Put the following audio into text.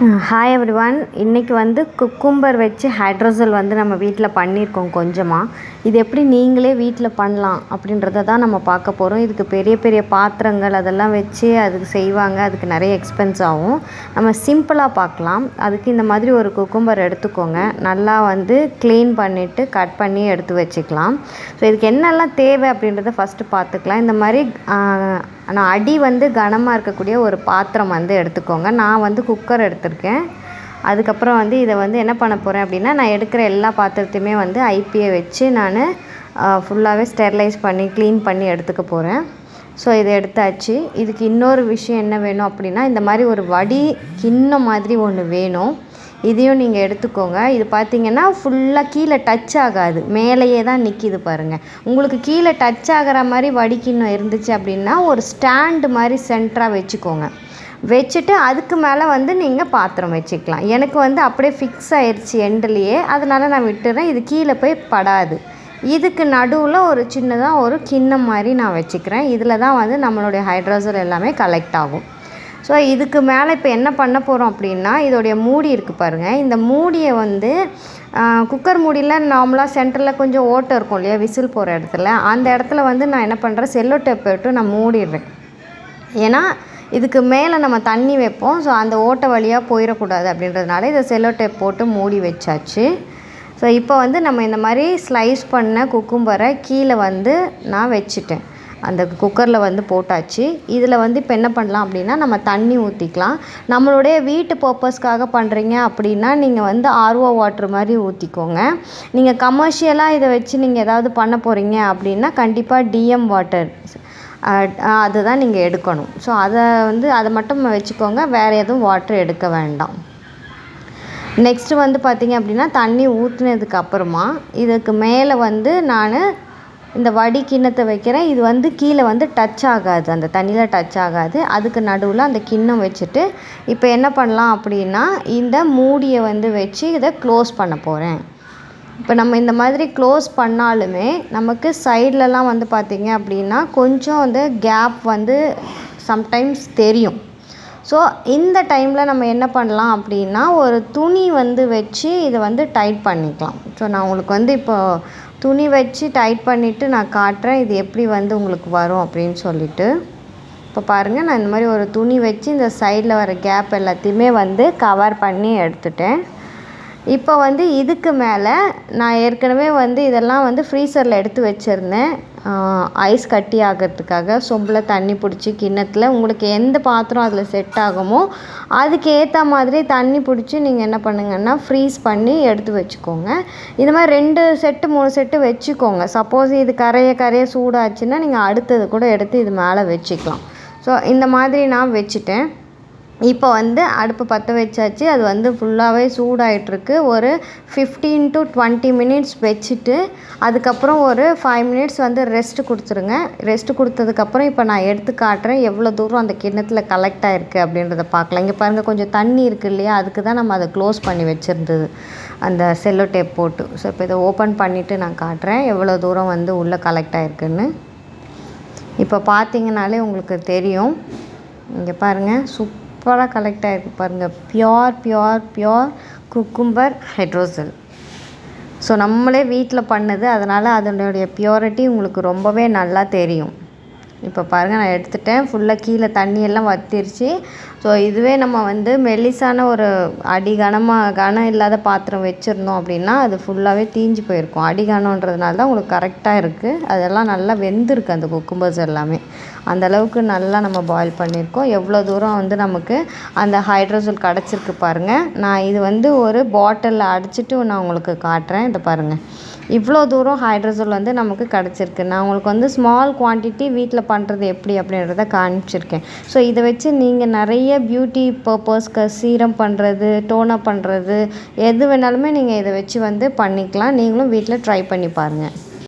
Hi every one இன்றைக்கி வந்து cucumber வச்சு ஹைட்ரோசல் வந்து நம்ம வீட்டில் பண்ணியிருக்கோம் கொஞ்சமாக இது எப்படி நீங்களே வீட்டில் பண்ணலாம் அப்படின்றத தான் நம்ம பார்க்க போகிறோம் இதுக்கு பெரிய பெரிய பாத்திரங்கள் அதெல்லாம் வச்சு அதுக்கு செய்வாங்க. அதுக்கு நிறைய எக்ஸ்பென்ஸ் ஆகும். நம்ம சிம்பிளாக பார்க்கலாம். அதுக்கு இந்த மாதிரி ஒரு குக்கும்பர் எடுத்துக்கோங்க. நல்லா வந்து க்ளீன் பண்ணிவிட்டு கட் பண்ணி எடுத்து வச்சுக்கலாம். ஸோ இதுக்கு என்னெல்லாம் தேவை அப்படின்றத ஃபஸ்ட்டு பார்த்துக்கலாம். இந்த மாதிரி ஆனால் அடி வந்து கனமாக இருக்கக்கூடிய ஒரு பாத்திரம் வந்து எடுத்துக்கோங்க. நான் வந்து குக்கர் எடுத்திருக்கேன். அதுக்கப்புறம் வந்து இதை வந்து என்ன பண்ண போகிறேன் அப்படின்னா நான் எடுக்கிற எல்லா பாத்திரத்தையுமே வந்து ஐபியை வச்சு நான் ஃபுல்லாகவே ஸ்டெர்லைஸ் பண்ணி க்ளீன் பண்ணி எடுத்துக்க போகிறேன் ஸோ இதை எடுத்தாச்சு. இதுக்கு இன்னொரு விஷயம் என்ன வேணும் அப்படின்னா இந்த மாதிரி ஒரு வடி கிண்ணம் மாதிரி ஒன்று வேணும். இதையும் நீங்கள் எடுத்துக்கோங்க. இது பார்த்தீங்கன்னா ஃபுல்லாக கீழே டச் ஆகாது. மேலேயே தான் நிற்கிது பாருங்கள் உங்களுக்கு கீழே டச் ஆகிற மாதிரி வடிக்கிண்ணம் இருந்துச்சு அப்படின்னா ஒரு ஸ்டாண்டு மாதிரி சென்டராக வச்சுக்கோங்க. வச்சுட்டு அதுக்கு மேலே வந்து நீங்கள் பாத்திரம் வச்சுக்கலாம். எனக்கு வந்து அப்படியே ஃபிக்ஸ் ஆயிடுச்சு எண்ட்லேயே அதனால் நான் விட்டுறேன். இது கீழே போய் படாது. இதுக்கு நடுவில் ஒரு சின்னதாக ஒரு கிண்ணம் மாதிரி நான் வச்சுக்கிறேன். இதில் தான் வந்து நம்மளுடைய ஹைட்ரோசல் எல்லாமே கலெக்ட் ஆகும். ஸோ இதுக்கு மேலே இப்போ என்ன பண்ண போகிறோம் அப்படின்னா இதோடைய மூடி இருக்குது பாருங்கள் இந்த மூடியை வந்து குக்கர் மூடியில் நார்மலாக சென்டரில் கொஞ்சம் ஓட்டை இருக்கும் இல்லையா? விசில் போகிற இடத்துல. அந்த இடத்துல வந்து நான் என்ன பண்ணுறேன் செல்லோ டேப் போட்டு நான் மூடிடுறேன். ஏன்னா இதுக்கு மேலே நம்ம தண்ணி வைப்போம். ஸோ அந்த ஓட்டை வழியாக போயிடக்கூடாது அப்படின்றதுனால இதை செல்லோ டேப் போட்டு மூடி வச்சாச்சு. ஸோ இப்போ வந்து நம்ம இந்த மாதிரி ஸ்லைஸ் பண்ண குக்கும்பரை கீழே வந்து நான் வச்சுட்டேன். அந்த குக்கரில் வந்து போட்டாச்சு. இதில் வந்து இப்போ என்ன பண்ணலாம் அப்படின்னா நம்ம தண்ணி ஊற்றிக்கலாம் நம்மளுடைய வீட்டு பர்பஸ்க்காக பண்ணுறீங்க அப்படின்னா நீங்கள் வந்து ஆர்ஓ வாட்ரு மாதிரி ஊற்றிக்கோங்க நீங்கள் கமர்ஷியலாக இதை வச்சு நீங்கள் ஏதாவது பண்ண போகிறீங்க அப்படின்னா கண்டிப்பாக டிஎம் வாட்டர் அதுதான் நீங்கள் எடுக்கணும். ஸோ அதை வந்து அதை மட்டும் வச்சுக்கோங்க. வேறு எதுவும் வாட்ரு எடுக்க வேண்டாம். நெக்ஸ்ட்டு வந்து பார்த்திங்க அப்படின்னா தண்ணி ஊற்றுனதுக்கு அப்புறமா இதுக்கு மேலே வந்து நான் இந்த வடி கிண்ணத்தை வைக்கிறேன். இது வந்து கீழே வந்து டச் ஆகாது. அந்த தண்ணியில் டச் ஆகாது. அதுக்கு நடுவில் அந்த கிண்ணம் வச்சுட்டு இப்போ என்ன பண்ணலாம் அப்படின்னா இந்த மூடியை வந்து வச்சு இதை க்ளோஸ் பண்ண போகிறேன் இப்போ நம்ம இந்த மாதிரி க்ளோஸ் பண்ணாலுமே நமக்கு சைட்லலாம் வந்து பார்த்திங்க அப்படின்னா கொஞ்சம் வந்து கேப் வந்து சம்டைம்ஸ் தெரியும். ஸோ இந்த டைமில் நம்ம என்ன பண்ணலாம் அப்படின்னா ஒரு துணி வந்து வச்சு இதை வந்து டைட் பண்ணிக்கலாம். ஸோ நான் உங்களுக்கு வந்து இப்போ துணி வச்சு டைட் பண்ணிவிட்டு நான் காட்டுறேன் இது எப்படி வந்து உங்களுக்கு வரும் அப்படின்னு சொல்லிட்டு. இப்போ பாருங்கள் நான் இந்த மாதிரி ஒரு துணி வச்சு இந்த சைடில் வர கேப் எல்லாத்தையுமே வந்து கவர் பண்ணி எடுத்துட்டேன். இப்போ வந்து இதுக்கு மேலே நான் ஏற்கனவே வந்து இதெல்லாம் வந்து ஃப்ரீசரில் எடுத்து வச்சுருந்தேன். ஐஸ் கட்டி ஆகிறதுக்காக சொம்பில் தண்ணி பிடிச்சி கிண்ணத்தில் உங்களுக்கு எந்த பாத்திரம் அதில் செட் ஆகுமோ அதுக்கு ஏற்ற மாதிரி தண்ணி பிடிச்சி நீங்கள் என்ன பண்ணுங்கன்னா ஃப்ரீஸ் பண்ணி எடுத்து வச்சுக்கோங்க. இது மாதிரி ரெண்டு செட்டு மூணு செட்டு வச்சுக்கோங்க. சப்போஸ் இது கரைய கரைய சூடாச்சுன்னா நீங்கள் அடுத்தது கூட எடுத்து இது மேலே வச்சுக்கலாம். ஸோ இந்த மாதிரி நான் வச்சுட்டேன். இப்போ வந்து அடுப்பு பற்ற வச்சாச்சு. அது வந்து ஃபுல்லாகவே சூடாயிட்ருக்கு ஒரு ஃபிஃப்டீன் டு டுவெண்ட்டி மினிட்ஸ் வச்சுட்டு அதுக்கப்புறம் ஒரு ஃபைவ் மினிட்ஸ் வந்து ரெஸ்ட்டு கொடுத்துருங்க. ரெஸ்ட்டு கொடுத்ததுக்கப்புறம் இப்போ நான் எடுத்து காட்டுறேன். எவ்வளோ தூரம் அந்த கிண்ணத்தில் கலெக்ட் ஆகிருக்கு அப்படின்றத பார்க்கலாம். இங்கே பாருங்கள் கொஞ்சம் தண்ணி இருக்குது இல்லையா? அதுக்கு தான் நம்ம அதை க்ளோஸ் பண்ணி வச்சுருந்தது. அந்த செல்லோ டேப் போட்டு. ஸோ இப்போ இதை ஓப்பன் பண்ணிவிட்டு நான் காட்டுறேன். எவ்வளோ தூரம் வந்து உள்ளே கலெக்ட் ஆகிருக்குன்னு இப்போ பார்த்தீங்கனாலே உங்களுக்கு தெரியும். இங்கே பாருங்கள் சூப் சூப்பராக கலெக்ட் ஆகிருக்கு பாருங்கள் pure pure pure cucumber hydrosol so நம்மளே வீட்டில் பண்ணது. அதனால் அதனுடைய பியூரிட்டி உங்களுக்கு ரொம்பவே நல்லா தெரியும். இப்போ பாருங்கள் நான் எடுத்துட்டேன். ஃபுல்லாக கீழே தண்ணியெல்லாம் வத்திருச்சு. ஸோ இதுவே நம்ம வந்து மெல்லிசான ஒரு அடி கனமாக கனம் இல்லாத பாத்திரம் வச்சுருந்தோம் அப்படின்னா அது ஃபுல்லாகவே தீஞ்சு போயிருக்கும். அடி கனன்றதுனால தான் உங்களுக்கு கரெக்டாக இருக்குது அதெல்லாம் நல்லா வெந்திருக்கு அந்த குக்கும்பர்ஸ் எல்லாமே. அந்தளவுக்கு நல்லா நம்ம பாயில் பண்ணியிருக்கோம். எவ்வளோ தூரம் வந்து நமக்கு அந்த ஹைட்ரோசோல் கிடச்சிருக்கு பாருங்கள் நான் இது வந்து ஒரு பாட்டிலில் அடிச்சுட்டு நான் உங்களுக்கு காட்டுறேன். இதை பாருங்கள் இவ்வளோ தூரம் ஹைட்ரோசோல் வந்து நமக்கு கிடச்சிருக்கு. நான் உங்களுக்கு வந்து ஸ்மால் குவான்டிட்டி வீட்டில் பண்ணுறது எப்படி அப்படின்றத காமிச்சிருக்கேன். ஸோ இதை வச்சு நீங்கள் நிறைய நிறைய பியூட்டி பர்பஸ்க்கு சீரம் பண்ணுறது டோனப் பண்ணுறது எது வேணாலுமே நீங்கள் இதை வச்சு வந்து பண்ணிக்கலாம். நீங்களும் வீட்டில் ட்ரை பண்ணி பாருங்கள்